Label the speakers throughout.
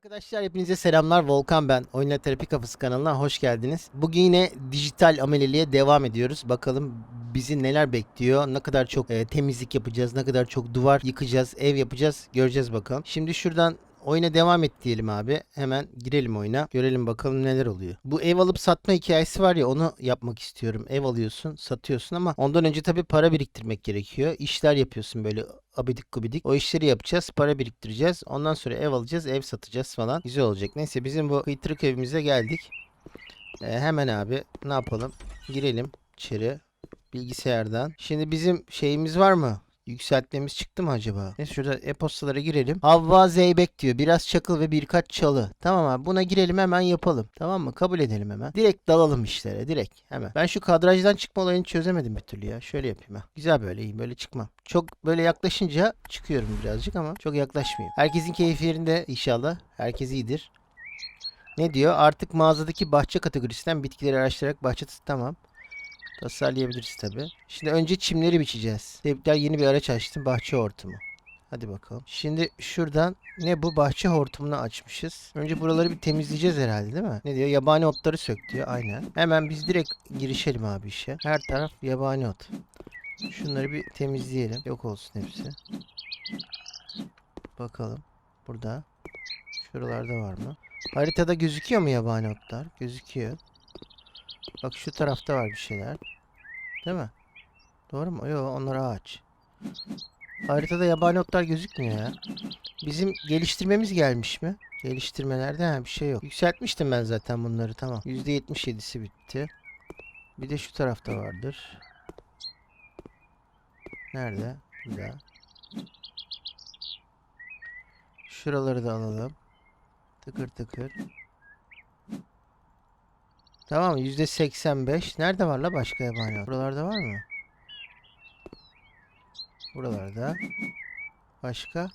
Speaker 1: Arkadaşlar hepinize selamlar. Volkan ben. Oyunla Terapi Kafası kanalına hoş geldiniz. Bugün yine dijital ameliliğe devam ediyoruz. Bakalım bizi neler bekliyor. Ne kadar çok e, temizlik yapacağız. Ne kadar çok duvar yıkacağız. Ev yapacağız. Göreceğiz bakalım. Şimdi şuradan oyuna devam et diyelim abi. Hemen girelim oyuna. Görelim bakalım neler oluyor. Bu ev alıp satma hikayesi var ya onu yapmak istiyorum. Ev alıyorsun, satıyorsun ama ondan önce tabii para biriktirmek gerekiyor. İşler yapıyorsun böyle abidik gubidik. O işleri yapacağız. Para biriktireceğiz. Ondan sonra ev alacağız. Ev satacağız falan. Güzel olacak. Neyse bizim bu kıytırık evimize geldik. Ee, hemen abi ne yapalım? Girelim içeri. Bilgisayardan. Şimdi bizim şeyimiz var mı? Yükseltmemiz çıktı mı acaba? Neyse şurada e-postalara girelim. Havva Zeybek diyor. Biraz çakıl ve birkaç çalı. Tamam abi buna girelim hemen yapalım. Tamam mı? Kabul edelim hemen. Direkt dalalım işlere. Direkt hemen. Ben şu kadrajdan çıkma olayını çözemedim bir türlü ya. Şöyle yapayım ha. Güzel böyle iyi. Böyle çıkmam. Çok böyle yaklaşınca çıkıyorum birazcık ama çok yaklaşmayayım. Herkesin keyfi yerinde inşallah. Herkes iyidir. Ne diyor? Artık mağazadaki bahçe kategorisinden bitkileri araştırarak bahçe tamam. Tasarlayabiliriz tabi. Şimdi önce çimleri biçeceğiz. Tebrikler yeni bir araç açtım. Bahçe hortumu. Hadi bakalım. Şimdi şuradan ne bu? Bahçe hortumunu açmışız. Önce buraları bir temizleyeceğiz herhalde değil mi? Ne diyor? Yabani otları sök diyor. Aynen. Hemen biz direkt girişelim abi işe. Her taraf yabani ot. Şunları bir temizleyelim. Yok olsun hepsi. Bakalım. Burada. Şuralarda var mı? Haritada gözüküyor mu yabani otlar? Gözüküyor. Bak şu tarafta var bir şeyler. Değil mi? Doğru mu? Yok onlar ağaç. Haritada yabani otlar gözükmüyor ya. Bizim geliştirmemiz gelmiş mi? Geliştirmelerde ha, bir şey yok. Yükseltmiştim ben zaten bunları tamam. %77'si bitti. Bir de şu tarafta vardır. Nerede? Burada. Şuraları da alalım. Tıkır tıkır. Tamam %85. Nerede var la başka yabani? Buralarda var mı? Buralarda. Başka?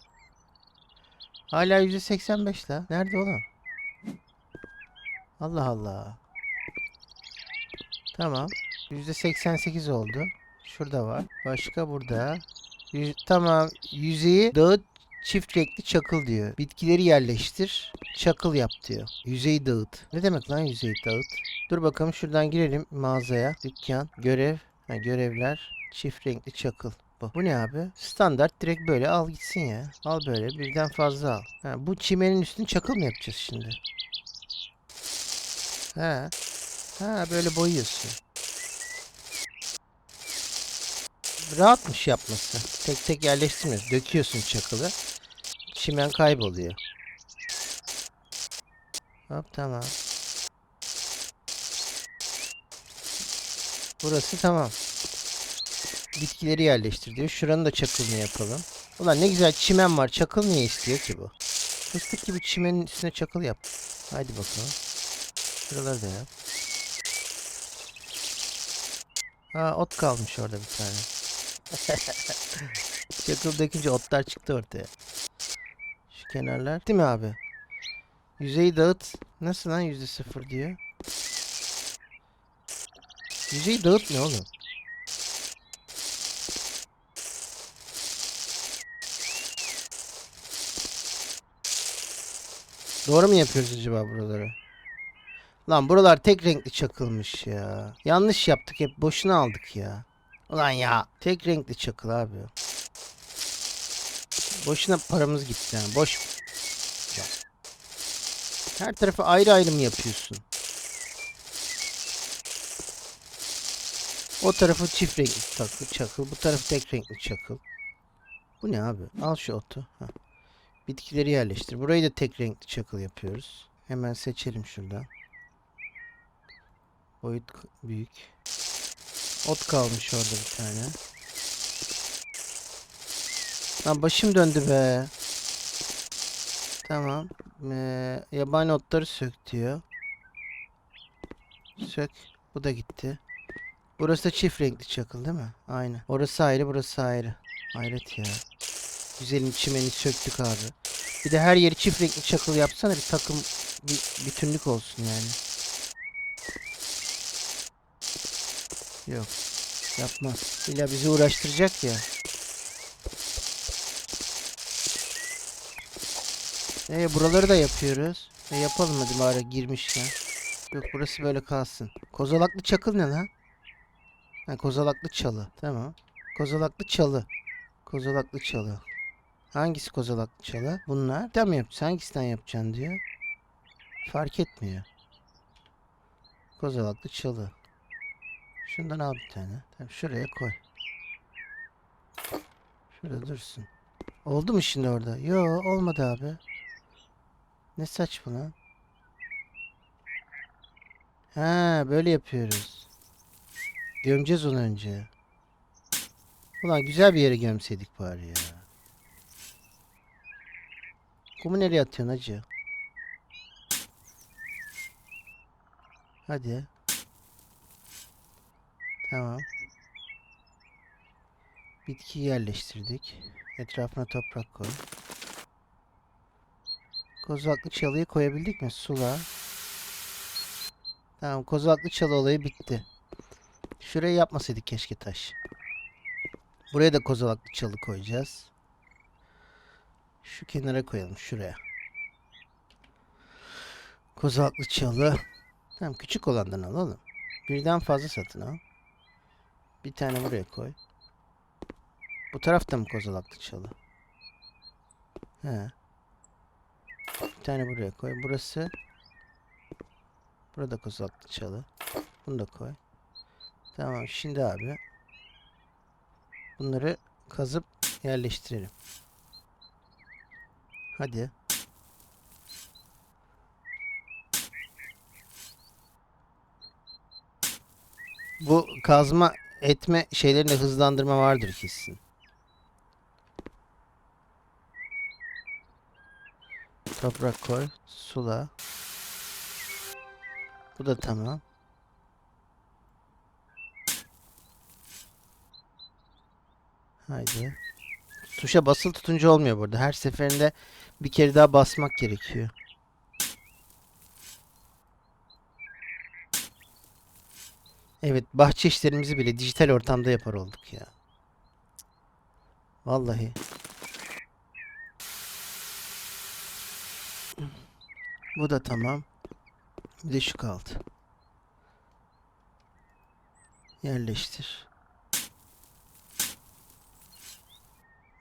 Speaker 1: Hala %85 la. Nerede oğlum? Allah Allah. Tamam. %88 oldu. Şurada var. Başka burada. Yüz- tamam. Yüzeyi dağıt çift renkli çakıl diyor. Bitkileri yerleştir. Çakıl yap diyor. Yüzeyi dağıt. Ne demek lan yüzeyi dağıt? Dur bakalım şuradan girelim mağazaya. Dükkan. Görev. Ha, görevler. Çift renkli çakıl. Bu. Bu ne abi? Standart direkt böyle al gitsin ya. Al böyle birden fazla al. Ha, bu çimenin üstünü çakıl mı yapacağız şimdi? Ha. Ha böyle boyuyorsun. Rahatmış yapması. Tek tek yerleştirmiyorsun. Döküyorsun çakılı. Çimen kayboluyor. Hop tamam. Burası tamam. Bitkileri yerleştir diyor. Şuranın da çakılını yapalım. Ulan ne güzel çimen var. Çakıl niye istiyor ki bu? Fıstık gibi çimenin üstüne çakıl yap. Haydi bakalım. Şuraları da yap. Ha ot kalmış orada bir tane. Çakıl dökünce otlar çıktı ortaya. Kenarlar. Değil mi abi? Yüzeyi dağıt. Nasıl lan yüzde sıfır diyor. Yüzeyi dağıt ne oğlum? Doğru mu yapıyoruz acaba buraları? Lan buralar tek renkli çakılmış ya. Yanlış yaptık hep boşuna aldık ya. Ulan ya tek renkli çakıl abi. Boşuna paramız gitti yani. Boş. Her tarafı ayrı ayrı mı yapıyorsun? O tarafı çift renkli takı, çakıl. Bu tarafı tek renkli çakıl. Bu ne abi? Al şu otu. Hah. Bitkileri yerleştir. Burayı da tek renkli çakıl yapıyoruz. Hemen seçelim şuradan. Boyut büyük. Ot kalmış orada bir tane. Lan başım döndü be. Tamam. Ee, yabani otları sök diyor. Sök. Bu da gitti. Burası da çift renkli çakıl değil mi? Aynen. Orası ayrı burası ayrı. Hayret ya. Güzelim çimeni söktük abi. Bir de her yeri çift renkli çakıl yapsana bir takım bir bütünlük olsun yani. Yok. Yapmaz. İlla bizi uğraştıracak ya. E buraları da yapıyoruz. E yapalım hadi bari girmişken. Yok burası böyle kalsın. Kozalaklı çakıl ne lan? Ha kozalaklı çalı. Tamam. Kozalaklı çalı. Kozalaklı çalı. Hangisi kozalaklı çalı? Bunlar. Tamam yapacaksın. Hangisinden yapacaksın diyor. Fark etmiyor. Kozalaklı çalı. Şundan al bir tane. Tamam şuraya koy. Şurada dursun. Oldu mu şimdi orada? Yo olmadı abi. Ne saçma lan. Ha böyle yapıyoruz. Gömeceğiz onu önce. Ulan güzel bir yere gömseydik bari ya. Kumu nereye atıyorsun hacı? Hadi. Tamam. Bitkiyi yerleştirdik. Etrafına toprak koy. Kozaklı çalıyı koyabildik mi? Sula. Tamam kozaklı çalı olayı bitti. Şurayı yapmasaydık keşke taş. Buraya da kozalaklı çalı koyacağız. Şu kenara koyalım şuraya. Kozalaklı çalı. Tamam küçük olandan al oğlum. Birden fazla satın al. Bir tane buraya koy. Bu tarafta mı kozalaklı çalı? He. Bir tane buraya koy. Burası Burada kozalaklı çalı. Bunu da koy. Tamam şimdi abi bunları kazıp yerleştirelim. Hadi. Bu kazma etme şeylerinde hızlandırma vardır kesin. Toprak koy, sula. Bu da tamam. Haydi. Tuşa basılı tutunca olmuyor burada. Her seferinde bir kere daha basmak gerekiyor. Evet, bahçe işlerimizi bile dijital ortamda yapar olduk ya. Vallahi. Bu da tamam. Bir de şu kaldı. Yerleştir.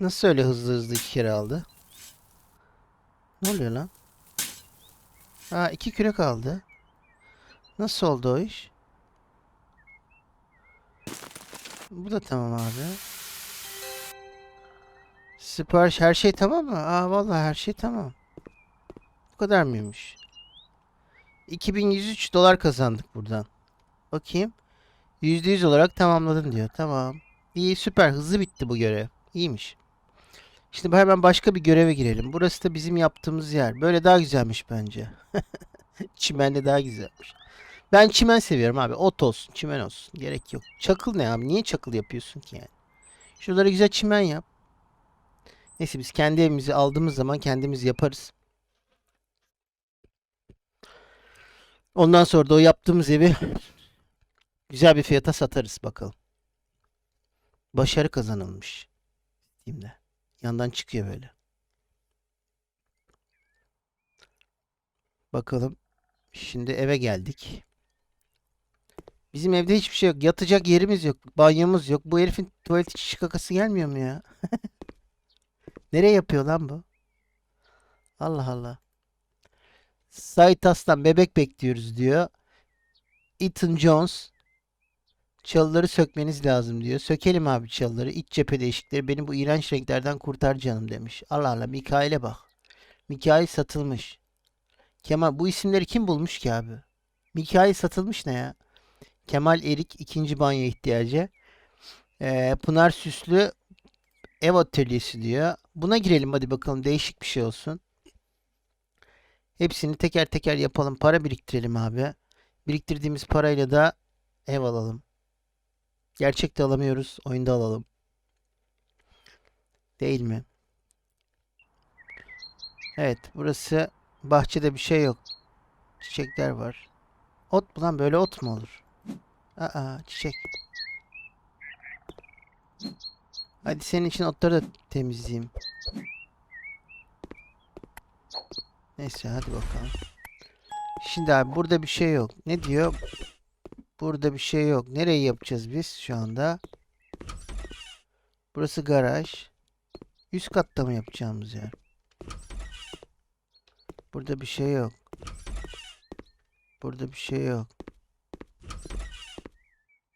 Speaker 1: Nasıl öyle hızlı hızlı iki kere aldı? Ne oluyor lan? Ha iki küre kaldı. Nasıl oldu o iş? Bu da tamam abi. Sipariş her şey tamam mı? Aa vallahi her şey tamam. Bu kadar mıymış? 2103 dolar kazandık buradan. Bakayım. %100 olarak tamamladın diyor. Tamam. İyi süper hızlı bitti bu görev. İyiymiş. Şimdi hemen başka bir göreve girelim. Burası da bizim yaptığımız yer. Böyle daha güzelmiş bence. Çimenle daha güzelmiş. Ben çimen seviyorum abi. Ot olsun, çimen olsun. Gerek yok. Çakıl ne abi? Niye çakıl yapıyorsun ki yani? Şuralara güzel çimen yap. Neyse biz kendi evimizi aldığımız zaman kendimiz yaparız. Ondan sonra da o yaptığımız evi güzel bir fiyata satarız bakalım. Başarı kazanılmış. Steam'de. Yandan çıkıyor böyle. Bakalım. Şimdi eve geldik. Bizim evde hiçbir şey yok. Yatacak yerimiz yok. Banyomuz yok. Bu herifin tuvalet içi kakası gelmiyor mu ya? Nereye yapıyor lan bu? Allah Allah. Sait Aslan bebek bekliyoruz diyor. Ethan Jones çalıları sökmeniz lazım diyor. Sökelim abi çalıları. İç cephe değişikleri beni bu iğrenç renklerden kurtar canım demiş. Allah Allah Mikail'e bak. Mikail satılmış. Kemal bu isimleri kim bulmuş ki abi? Mikail satılmış ne ya? Kemal Erik ikinci banyo ihtiyacı. Ee, Pınar Süslü ev atölyesi diyor. Buna girelim hadi bakalım değişik bir şey olsun. Hepsini teker teker yapalım. Para biriktirelim abi. Biriktirdiğimiz parayla da ev alalım. Gerçekte alamıyoruz. Oyunda alalım. Değil mi? Evet. Burası bahçede bir şey yok. Çiçekler var. Ot mu lan? Böyle ot mu olur? Aa çiçek. Hadi senin için otları da temizleyeyim. Neyse hadi bakalım. Şimdi abi burada bir şey yok. Ne diyor? Burada bir şey yok. Nereyi yapacağız biz şu anda? Burası garaj. Üst katta mı yapacağımız yer? Burada bir şey yok. Burada bir şey yok.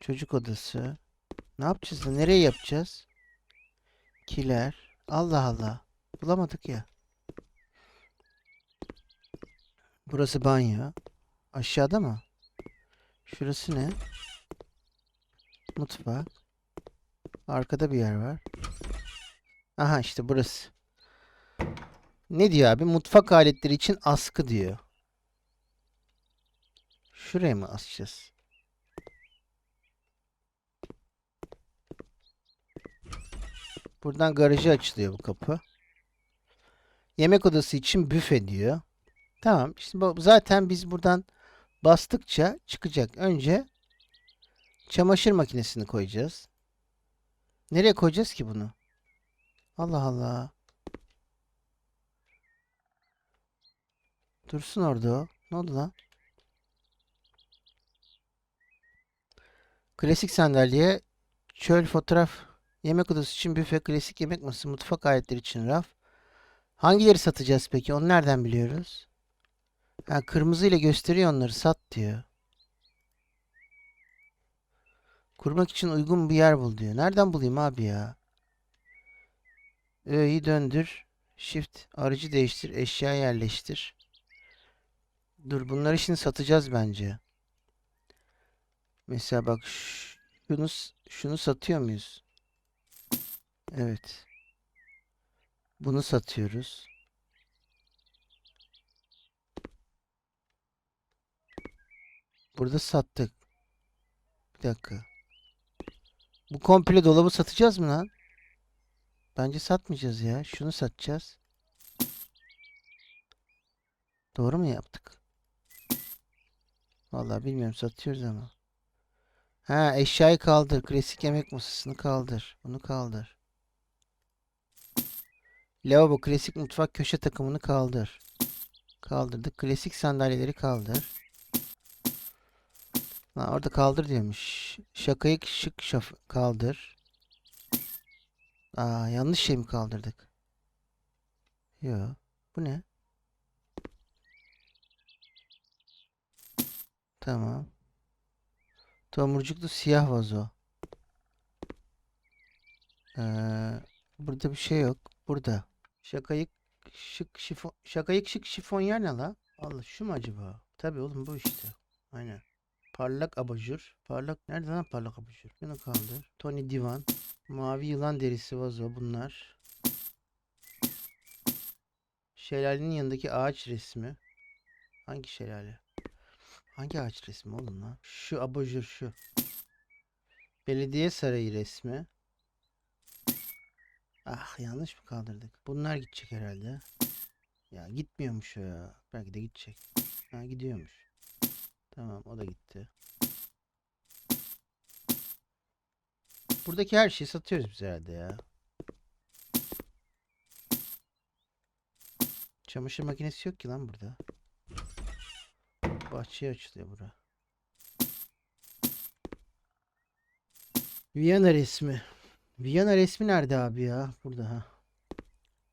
Speaker 1: Çocuk odası. Ne yapacağız da nereye yapacağız? Kiler. Allah Allah. Bulamadık ya. Burası banyo. Aşağıda mı? Şurası ne? Mutfak. Arkada bir yer var. Aha işte burası. Ne diyor abi? Mutfak aletleri için askı diyor. Şuraya mı asacağız? Buradan garajı açılıyor bu kapı. Yemek odası için büfe diyor. Tamam. Şimdi bu- zaten biz buradan bastıkça çıkacak. Önce çamaşır makinesini koyacağız. Nereye koyacağız ki bunu? Allah Allah. Dursun orada. Ne oldu lan? Klasik sandalye, çöl fotoğraf, yemek odası için büfe, klasik yemek masası, mutfak aletleri için raf. Hangileri satacağız peki? Onu nereden biliyoruz? Ha, kırmızı ile gösteriyor onları. Sat diyor. Kurmak için uygun bir yer bul diyor. Nereden bulayım abi ya? Ö'yi döndür. Shift. Aracı değiştir. Eşya yerleştir. Dur bunları şimdi satacağız bence. Mesela bak şunu şunu satıyor muyuz? Evet. Bunu satıyoruz. Burada sattık. Bir dakika. Bu komple dolabı satacağız mı lan? Bence satmayacağız ya. Şunu satacağız. Doğru mu yaptık? Vallahi bilmiyorum satıyoruz ama. Ha eşyayı kaldır. Klasik yemek masasını kaldır. Bunu kaldır. Lavabo klasik mutfak köşe takımını kaldır. Kaldırdık. Klasik sandalyeleri kaldır. Ha, orada kaldır diyormuş. Şakayı şık şaf kaldır. Aa yanlış şey mi kaldırdık? Yo. Bu ne? Tamam. Tomurcuklu siyah vazo. Ee, burada bir şey yok. Burada. Şakayık şık şifon şakayık şık şifon yer ne la? Allah şu mu acaba? Tabii oğlum bu işte. Aynen. Parlak abajur. Parlak nerede lan parlak abajur? Bunu kaldır. Tony divan. Mavi yılan derisi vazo bunlar. Şelalenin yanındaki ağaç resmi. Hangi şelale? Hangi ağaç resmi oğlum lan? Şu abajur şu. Belediye sarayı resmi. Ah yanlış mı kaldırdık? Bunlar gidecek herhalde. Ya gitmiyormuş ya. Belki de gidecek. Ha gidiyormuş. Tamam o da gitti. Buradaki her şeyi satıyoruz biz herhalde ya. Çamaşır makinesi yok ki lan burada. Bahçeye açılıyor bura. Viyana resmi. Viyana resmi nerede abi ya? Burada ha.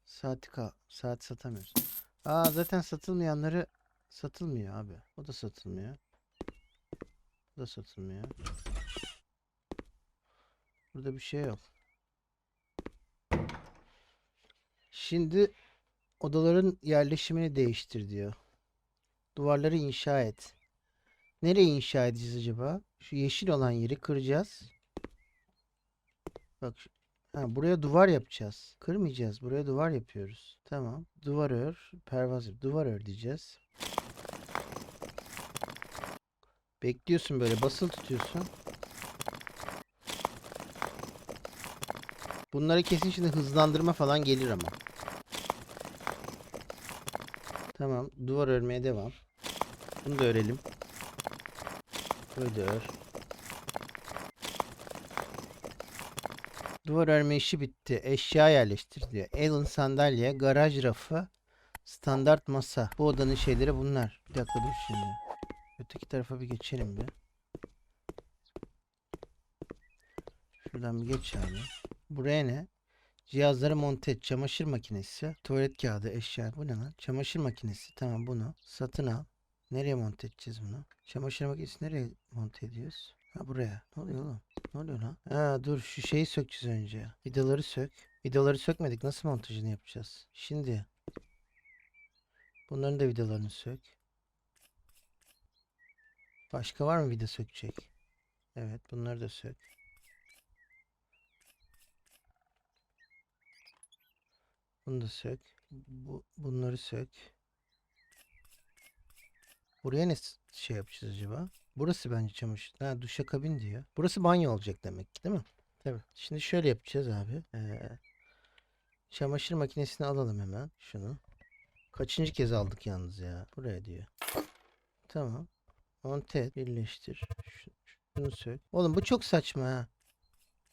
Speaker 1: Saati kal. Saat satamıyoruz. Aa zaten satılmayanları satılmıyor abi. O da satılmıyor. Da satılmıyor. Burada bir şey yok. Şimdi odaların yerleşimini değiştir diyor. Duvarları inşa et. Nereye inşa edeceğiz acaba? Şu yeşil olan yeri kıracağız. Bak ha, buraya duvar yapacağız. Kırmayacağız. Buraya duvar yapıyoruz. Tamam. Duvar ör. Pervaz. Duvar ör diyeceğiz. Bekliyorsun böyle. Basılı tutuyorsun. Bunlara kesin şimdi hızlandırma falan gelir ama. Tamam. Duvar örmeye devam. Bunu da örelim. Böyle ör. Duvar örme işi bitti. Eşya yerleştir diyor. Allen sandalye, garaj rafı, Standart masa. Bu odanın şeyleri bunlar. Bir dakika dur şimdi. Öteki tarafa bir geçelim bir. Şuradan bir geç abi. Buraya ne? Cihazları monte et. Çamaşır makinesi. Tuvalet kağıdı, eşya. Bu ne lan? Çamaşır makinesi. Tamam bunu. Satın al. Nereye monte edeceğiz bunu? Çamaşır makinesi nereye monte ediyoruz? Ha buraya. Ne oluyor oğlum? Ne oluyor lan? Ha dur şu şeyi sökeceğiz önce. Vidaları sök. Vidaları sökmedik. Nasıl montajını yapacağız? Şimdi. Bunların da vidalarını sök. Başka var mı vida sökecek? Evet bunları da sök. Bunu da sök. Bu, bunları sök. Buraya ne şey yapacağız acaba? Burası bence çamaşır. Ha duşakabin diyor. Burası banyo olacak demek ki değil mi? Tabii. Şimdi şöyle yapacağız abi. Ee, çamaşır makinesini alalım hemen. Şunu. Kaçıncı kez aldık yalnız ya. Buraya diyor. Tamam. Monte. Birleştir. Şu- Şunu sök. Oğlum bu çok saçma ha.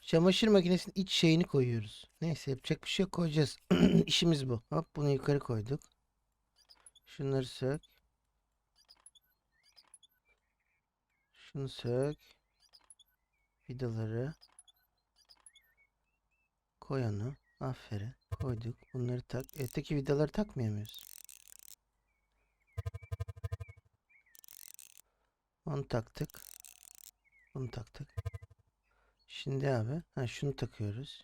Speaker 1: Çamaşır makinesinin iç şeyini koyuyoruz. Neyse yapacak bir şey koyacağız. İşimiz bu. Hop bunu yukarı koyduk. Şunları sök. Şunu sök. Vidaları. Koy onu. Aferin. Koyduk. Bunları tak. Öteki vidaları takmıyor muyuz? Onu taktık. Bunu taktık. Şimdi abi. Ha şunu takıyoruz.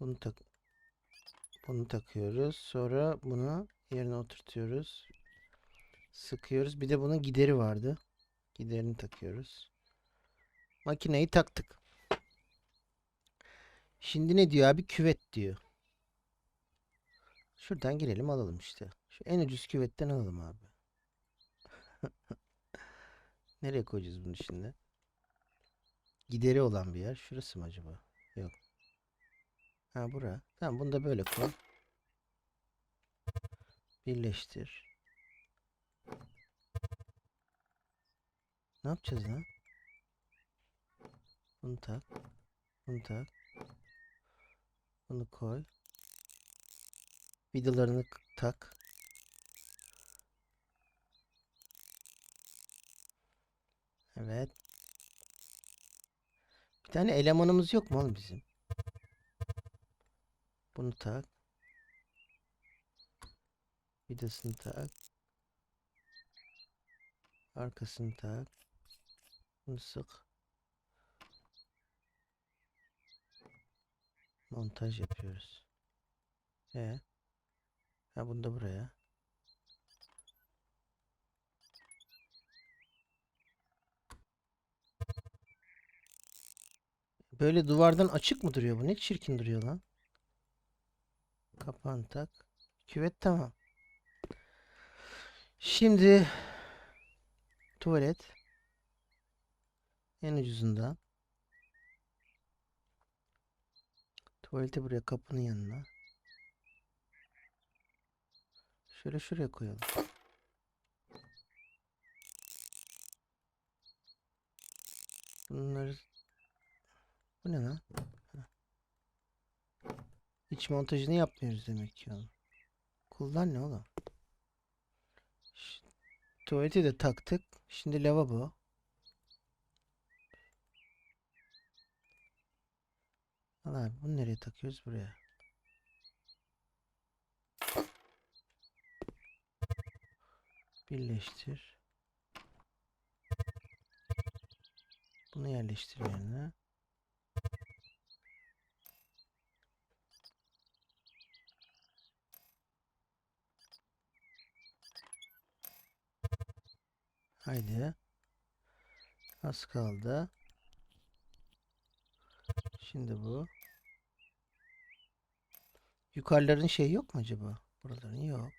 Speaker 1: Bunu tak. Bunu takıyoruz. Sonra bunu yerine oturtuyoruz. Sıkıyoruz. Bir de bunun gideri vardı. Giderini takıyoruz. Makineyi taktık. Şimdi ne diyor abi? Küvet diyor. Şuradan girelim alalım işte. Şu en ucuz küvetten alalım abi. Nereye koyacağız bunu şimdi? Gideri olan bir yer. Şurası mı acaba? Yok. Ha bura. Tamam bunu da böyle koy. Birleştir. Ne yapacağız lan? Bunu tak. Bunu tak. Bunu koy. Vidalarını tak. Evet. Bir tane elemanımız yok mu oğlum bizim? Bunu tak. Vidasını tak. Arkasını tak. Bunu sık. Montaj yapıyoruz. E. Ha bunu da buraya. Böyle duvardan açık mı duruyor bu? Ne çirkin duruyor lan. Kapağını tak. Küvet tamam. Şimdi tuvalet en ucuzundan. Tuvaleti buraya kapının yanına. Şöyle şuraya koyalım. Bunları bu ne lan? İç montajını yapmıyoruz demek ki oğlum. Kullan ne oğlum? Tuvaleti de taktık. Şimdi lavabo. Al abi bunu nereye takıyoruz? Buraya. Birleştir. Bunu yerleştir yerine. Haydi. Az kaldı. Şimdi bu. Yukarıların şey yok mu acaba? Buraların yok.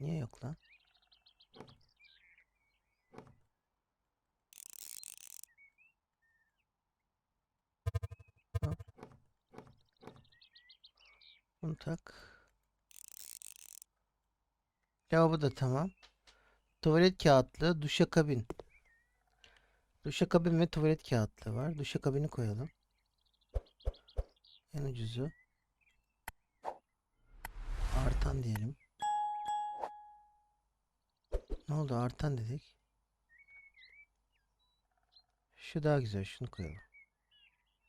Speaker 1: Niye yok lan? Bunu tak. Lavabo da tamam. Tuvalet kağıtlı, duşakabin. Duşakabin ve tuvalet kağıtlı var. Duşakabini koyalım. En ucuzu. artan diyelim. Ne oldu artan dedik. Şu daha güzel şunu koyalım.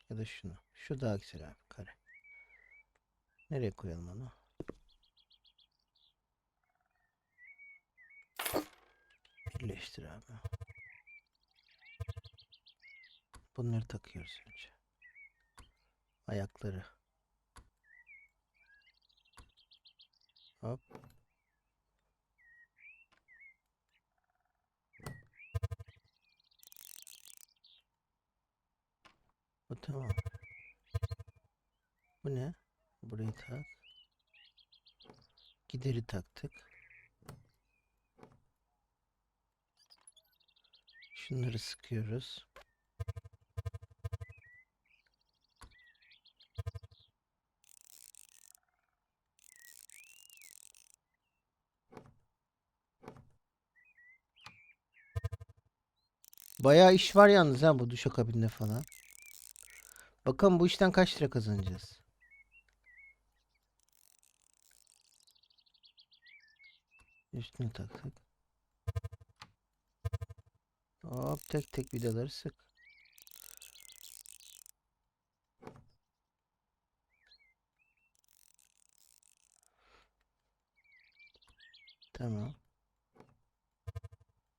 Speaker 1: Ya da şunu. Şu daha güzel abi kare. Nereye koyalım onu? Birleştir abi. Bunları takıyoruz önce. Ayakları. Hop. Bu tamam. Bu ne? Burayı tak. Gideri taktık. Şunları sıkıyoruz. Bayağı iş var yalnız ha bu duşakabinde falan. Bakalım bu işten kaç lira kazanacağız? Üstüne taktık. Hop tek tek vidaları sık. Tamam.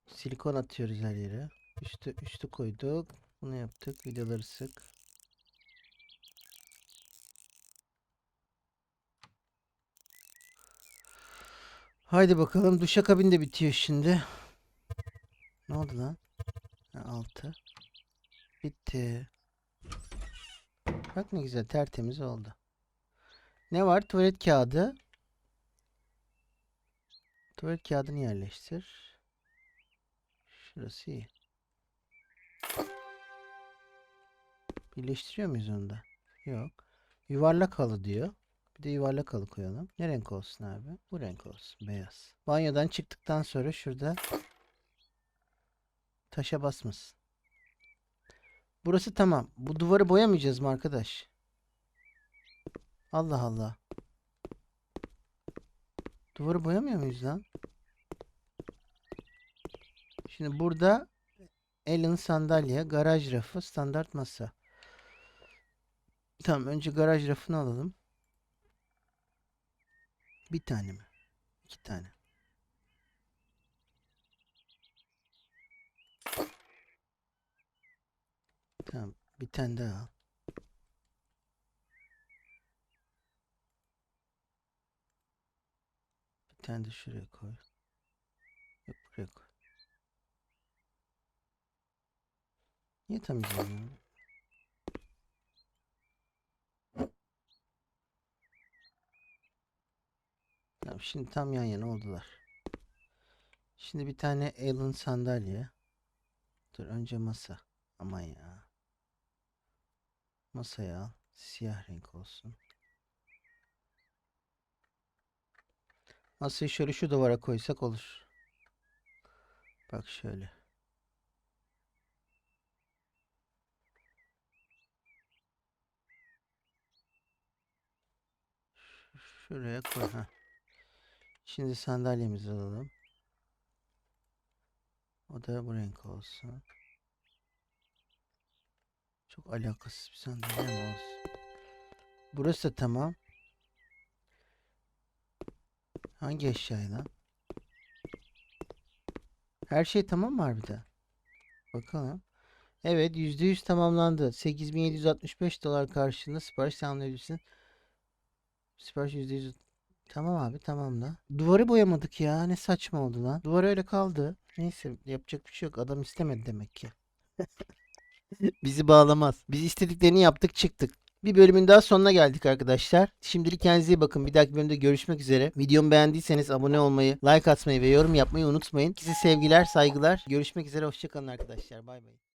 Speaker 1: Silikon atıyoruz her yere. Üstü üstü koyduk. Bunu yaptık. Vidaları sık. Haydi bakalım. Duşakabin de bitiyor şimdi. Ne oldu lan? Ha, altı. Bitti. Bak ne güzel tertemiz oldu. Ne var? Tuvalet kağıdı. Tuvalet kağıdını yerleştir. Şurası iyi. Birleştiriyor muyuz onu da? Yok. Yuvarlak halı diyor. Bir de yuvarlak halı koyalım. Ne renk olsun abi? Bu renk olsun. Beyaz. Banyodan çıktıktan sonra şurada taşa basmasın. Burası tamam. Bu duvarı boyamayacağız mı arkadaş? Allah Allah. Duvarı boyamıyor muyuz lan? Şimdi burada Allen sandalye, garaj rafı, standart masa. Tamam önce garaj rafını alalım. Bir tane mi? İki tane. Tamam bir tane daha al. Bir tane de şuraya koy. Yok buraya koy. Niye tam izlemiyorum? Tamam şimdi tam yan yana oldular. Şimdi bir tane Allen sandalye. Dur önce masa. Aman ya. Masaya. Siyah renk olsun. Masayı şöyle şu duvara koysak olur. Bak şöyle. Şuraya koy. ha. Şimdi sandalyemizi alalım. O da bu renk olsun. Çok alakasız bir sandalye ama olsun. Burası da tamam. Hangi eşyayı lan? Her şey tamam mı harbiden? Bakalım. Evet %100 tamamlandı. 8765 dolar karşılığında sipariş tamamlayabilirsin. Sipariş %100 Tamam abi tamam da. Duvarı boyamadık ya. Ne saçma oldu lan. Duvar öyle kaldı. Neyse yapacak bir şey yok. Adam istemedi demek ki. Bizi bağlamaz. Biz istediklerini yaptık çıktık. Bir bölümün daha sonuna geldik arkadaşlar. Şimdilik kendinize iyi bakın. Bir dahaki bölümde görüşmek üzere. Videomu beğendiyseniz abone olmayı, like atmayı ve yorum yapmayı unutmayın. Size sevgiler, saygılar. Görüşmek üzere. Hoşçakalın arkadaşlar. Bay bay.